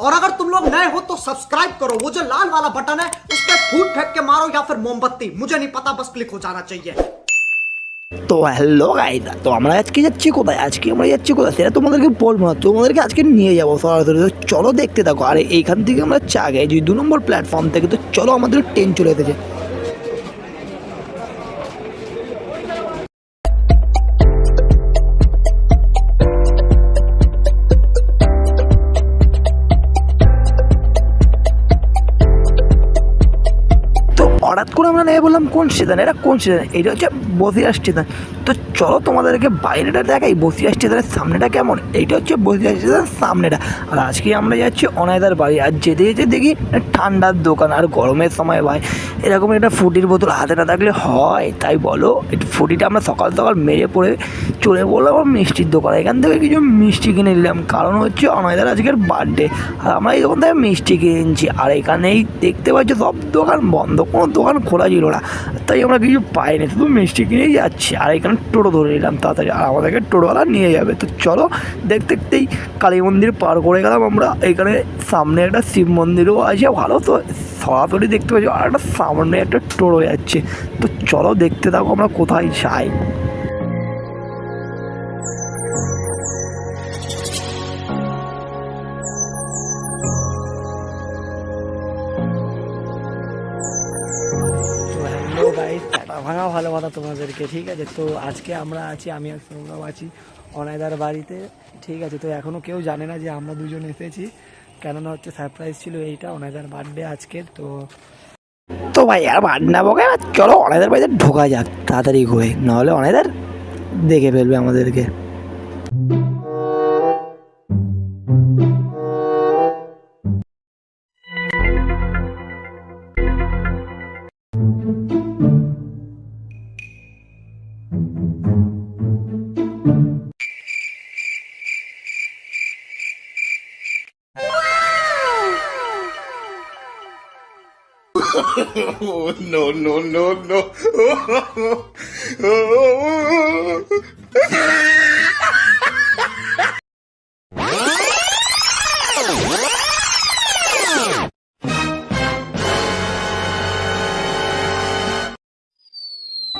और अगर तुम लोग नए हो तो सब्सक्राइब करो वो जो लाल वाला बटन है उस पर फूट फेंक के मारो या फिर मोमबत्ती मुझे नहीं पता बस क्लिक हो जाना चाहिए তো হ্যালো গাইদা তো আমরা আজকে যাচ্ছি কোথায় আজকে আমরা যাচ্ছি কোথায় সেটা তোমাদেরকে বলবো না তোমাদেরকে আজকে নিয়ে যাবো সরাসরি তো চলো দেখতে থাকো আর এইখান থেকে আমরা চা গাই যে দু নম্বর প্ল্যাটফর্ম থেকে তো চলো আমাদের ট্রেন চলে এসেছে করে আমরা নেই বললাম কোন সিদ্ধান্ত এটা কোন সিদ্ধান্ত এটা হচ্ছে বদিরাস স্টেশন তো চলো তোমাদেরকে বাইরেটা দেখাই, বসিয়া স্টেশনের সামনেটা কেমন? এইটা হচ্ছে বসিয়া স্টেশনের সামনেটা। আর আজকে আমরা যাচ্ছি অনায়দার বাড়ি, আর যেতে যেতে দেখি ঠান্ডার দোকান আর গরমের সময় ভাই। এরকম একটা ফুটির বোতল হাতে না থাকলে হয়, তাই বলো। একটু ফুটিটা আমরা সকাল সকাল মেরে পড়ে চলে বললাম আমার মিষ্টির দোকান। এখান থেকে কিছু মিষ্টি কিনে নিলাম, কারণ হচ্ছে অনয়দার আজকের বার্থডে আর আমরা এই দোকান থেকে মিষ্টি কিনে নিচ্ছি আর এখানেই দেখতে পাচ্ছি সব দোকান বন্ধ, কোনো দোকান খোলা ছিল না। তাই আমরা কিছু পাইনি, শুধু মিষ্টি কিনেই যাচ্ছি। আর এখানে টোটো ধরে নিলাম, তাড়াতাড়ি আর আমাদেরকে টোটোওয়ালা নিয়ে যাবে। তো চলো, দেখতে দেখতেই কালী মন্দির পার করে গেলাম আমরা। এখানে সামনে একটা শিব মন্দিরও আছে, ভালো তো। সরাসরি দেখতে পাচ্ছি, আর একটা সামনে একটা টোটো যাচ্ছে। তো চলো, দেখতে থাকো আমরা কোথায় যাই। ভাঙা ভালো কথা তোমাদেরকে, ঠিক আছে? তো আজকে আমরা আছি, আমি আর সৌরভ আছি অনায়দার বাড়িতে, ঠিক আছে? তো এখনও কেউ জানে না যে আমরা দুজন এসেছি। কেননা হচ্ছে সারপ্রাইজ ছিল এইটা, অনায়দার বার্থডে আজকের, তো তো ভাই, আর বান্না বকে চলো অনায়দার বাড়িতে ঢোকা যাক, তাড়াতাড়ি করে। নাহলে অনায়দার দেখে ফেলবে আমাদেরকে। no, no, no, no.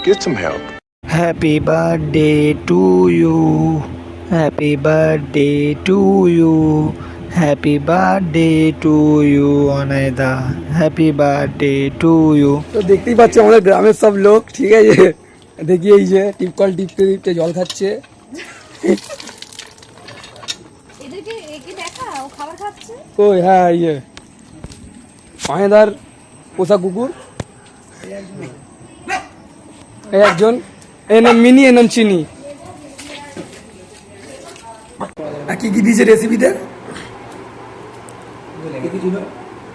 Get some help. Happy birthday to you. Happy birthday to you. Happy birthday to you Anaida happy birthday to you তো দেখতেই পাচ্ছি আমাদের গ্রামের সব লোক ঠিক আছে? দেখি এই যে টিপকল টিপতে টিপতে জল খাচ্ছে। কই হ্যাঁ ইয়ে মাহেদার পোষা কুকুর। এই একজন এ নাম মিনি এ নাম চিনি। আর কি কি দিয়েছে রেসিপিতে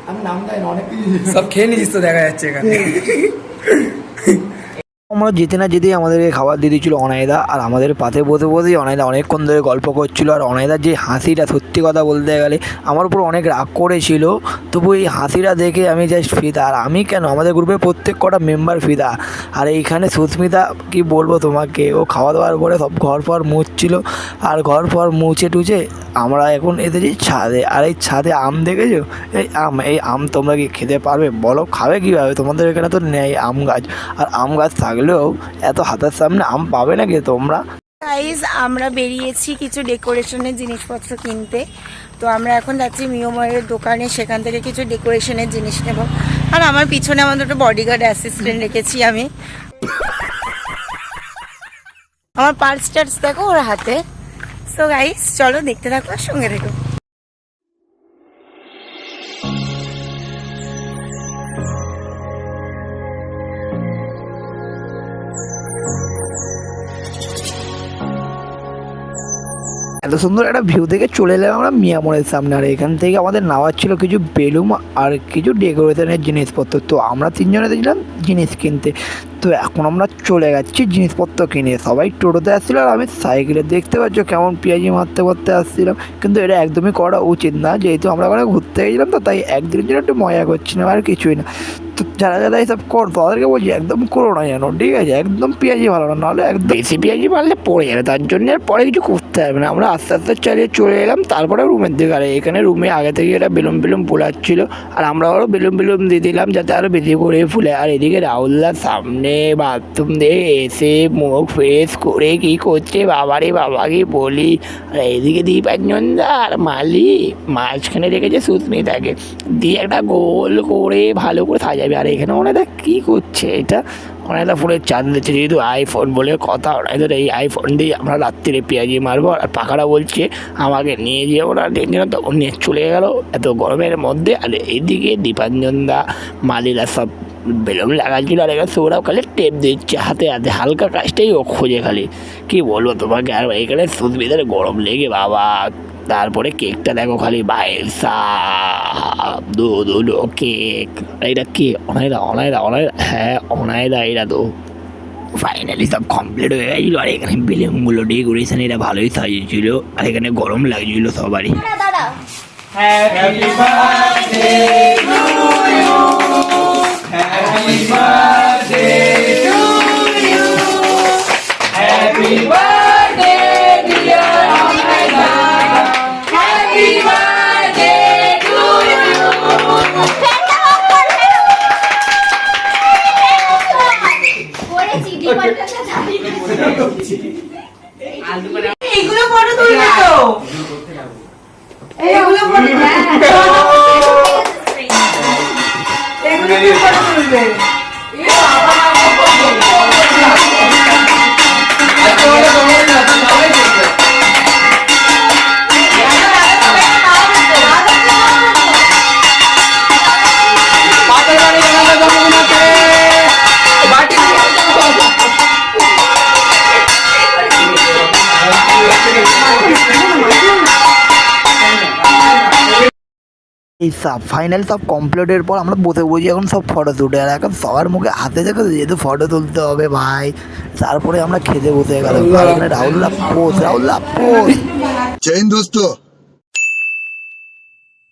আমি নাম জানি অনেক কিছু সব খেয়ে নিয়েছিস তো দেখা যাচ্ছে এখানে আমরা যেতে না যেতেই আমাদেরকে খাবার দিয়ে দিচ্ছিল অনায়দা। আর আমাদের পাশে বসে বসেই অনায়দা অনেকক্ষণ ধরে গল্প করছিল। আর অনায়দার যে হাসিটা সত্যি কথা বলতে গেলে আমার উপর অনেক রাগ করেছিল। তবু এই হাসিটা দেখে আমি জাস্ট ফিদা। আর আমি কেন? আমাদের গ্রুপে প্রত্যেক কটা মেম্বার ফিদা। আর এইখানে সুস্মিতা, কি বলব তোমাকে? ও খাওয়া দাওয়ার পরে সব ঘর ফর মুছছিল। আর ঘর ফর মুছে টুছে আমরা এখন এসেছি ছাদে। আর এই ছাদে আম দেখেছ? এই আম এই আম তোমরা কি খেতে পারবে? বলো, খাবে কীভাবে? তোমাদের এখানে তো নেই আম গাছ। আর আম গাছ থাকলেও এত হাতের সামনে আম পাবে নাকি তোমরা? গাইজ আমরা বেরিয়েছি কিছু ডেকোরেশনের জিনিসপত্র কিনতে। তো আমরা এখন যাচ্ছি মিয়ময়ের দোকানে, সেখান থেকে কিছু ডেকোরেশনের জিনিস নেব। আর আমার পিছনে আমার দুটো বডিগার্ড অ্যাসিস্ট্যান্ট রেখেছি আমি। আমার পার্স টার্স দেখো ওর হাতে। সো গাইজ চলো দেখতে থাকো সঙ্গে দেখো এত সুন্দর একটা ভিউ থেকে চলে এলাম আমরা মিয়ামোড়ের সামনে। আর এখান থেকে আমাদের নেওয়ার ছিল কিছু বেলুম আর কিছু ডেকোরেশনের জিনিসপত্র। তো আমরা তিনজনে দেখলাম জিনিস কিনতে। তো এখন আমরা চলে যাচ্ছি জিনিসপত্র কিনে। সবাই টোটোতে আসছিল আর আমি সাইকেলে দেখতে পাচ্ছ কেমন পেঁয়াজি মারতে মারতে আসছিলাম। কিন্তু এটা একদমই করা উচিত না। যেহেতু আমরা ওখানে ঘুরতে গেছিলাম তো তাই একদিনের জন্য একটু মজা করছিলাম আর কিছুই না। তো যারা যারা এইসব কর তাদেরকে বলছি, একদম করো না যেন, ঠিক আছে? একদম পেঁয়াজি ভালো না, নাহলে একদম বেশি পেঁয়াজি মারলে পড়ে যাবে, তার জন্য আর পরে কিছু করতে হবে না। আমরা আস্তে আস্তে চালিয়ে চলে এলাম, তারপরে রুমের দিকে। আর এখানে রুমে আগে থেকে এটা বেলুন বেলুন ফুলাচ্ছিল আর আমরা আরও বেলুন বেলুন দিয়ে দিলাম, যাতে আরও বেশি করে ফুলে। আর এদিকে রাহুলদার সামনে বাথরুম দিয়ে এসে মুখ ফ্রেশ করে কি করছে? বাবারে বাবাকে বলি? আর এইদিকে দীপাঞ্জনদা আর মালি, মাঝখানে রেখেছে সুস্মিতাকে। দিয়ে একটা গোল করে ভালো করে সাজাবে। আর এখানে ওনারা কী করছে? এটা ওনারা ফোনের চার্জ দিচ্ছে, যেহেতু আইফোন বলে কথা ওনাদের এই আইফোন দিয়ে আমরা রাত্রিরে পেঁয়াজি মারবো। আর পাখারা বলছে, আমাকে নিয়ে যেও না দেখছি না তখন নিয়ে চলে গেল এত গরমের মধ্যে। আর এইদিকে দীপাঞ্জনদা মালিরা সব বেলুন লাগাচ্ছিল। আর এখানে সৌরভ খালি টেপ দিচ্ছে হাতে হাতে। হালকা কাজটাই ও খোঁজে খালি। কি বলব তোমাকে? আর এখানে সুস্মিতার গরম লেগে বাবা। তারপরে কেকটা দেখো খালি বাইসা দু দুটো কেক। এটা কে? অনায়দা অনায়দা অনায়দা? হ্যাঁ অনায়দা এটা তো। ফাইনালি সব কমপ্লিট হয়ে গেছিল। আর এখানে বেলুনগুলো ডেকোরেশন এটা ভালোই সাজিয়েছিল। আর এখানে গরম লাগছিল সবারই। এইগুলো ফটো তুলবে তো। এইগুলো ফটো এগুলো ফটো তুলবে। এই এই সব ফাইনাল সব কমপ্লিটের পর আমরা বসে বসে এখন সব ফটো তুলে আর এখন সবার মুখে হাতে দেখো যেহেতু ফটো তুলতে হবে ভাই তারপরে আমরা খেতে বসে গেলাম। রাহুল পোস মানে রাহুল পোস জয় দোস্ত।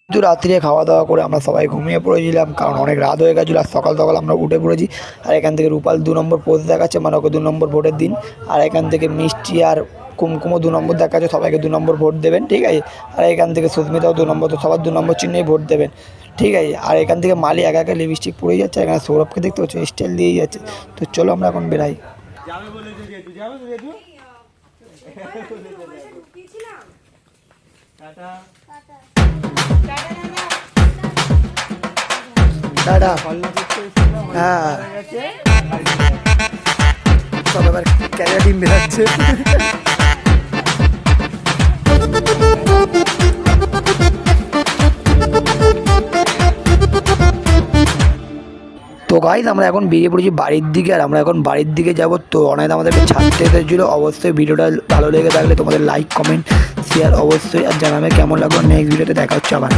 কিন্তু রাত্রে খাওয়া দাওয়া করে আমরা সবাই ঘুমিয়ে পড়েছিলাম কারণ অনেক রাত হয়ে গেছিল আর সকাল সকাল আমরা উঠে পড়েছি। আর এখান থেকে রূপাল দু নম্বর পোস্ট দেখাচ্ছে মানে ওকে দু নম্বর ভোটের দিন। আর এখান থেকে মিষ্টি আর কুমকুমও দু নম্বর দেখা দেখাচ্ছে সবাইকে দু নম্বর ভোট দেবেন ঠিক আছে? আর এখান থেকে সুস্মিতাও দু নম্বর তো সবার দু নম্বর চিহ্নেই ভোট দেবেন ঠিক আছে? আর এখান থেকে মালি একা একা লিপস্টিক পড়েই যাচ্ছে এখানে সৌরভকে দেখতে পাচ্ছ স্টাইল দিয়েই যাচ্ছে। তো চলো আমরা এখন বেরাই। টাটা। হ্যাঁ। সব এবার ক্যারিয়ার টিম বেরাচ্ছে। তো গাইজ আমরা এখন বেরিয়ে পড়েছি বাড়ির দিকে আর আমরা এখন বাড়ির দিকে যাব। তো অনেক আমাদেরকে ছাড়তে এসেছিল। অবশ্যই ভিডিওটা ভালো লেগে থাকলে তোমাদের লাইক কমেন্ট শেয়ার অবশ্যই আর জানাবে কেমন লাগল। নেক্সট ভিডিওতে দেখা হচ্ছে আবার।